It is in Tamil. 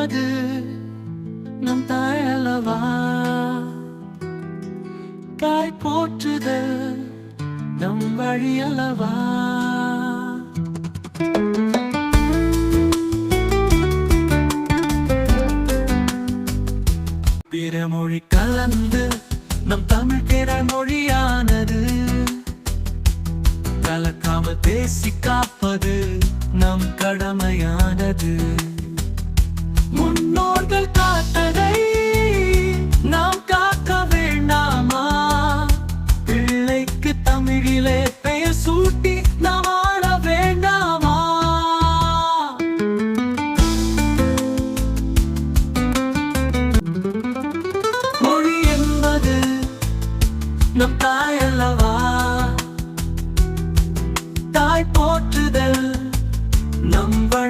என்பது நம் தாயல்லவா தாய் போற்றுதல் நம் வழியல்லவா பிற மொழி கலந்து நம் தமிழ் பிற மொழியானது. கலக்காம பேசி காப்பது நம் கடமை. தாய் அல்லவா? தாய் போற்றுதல் நம்பள்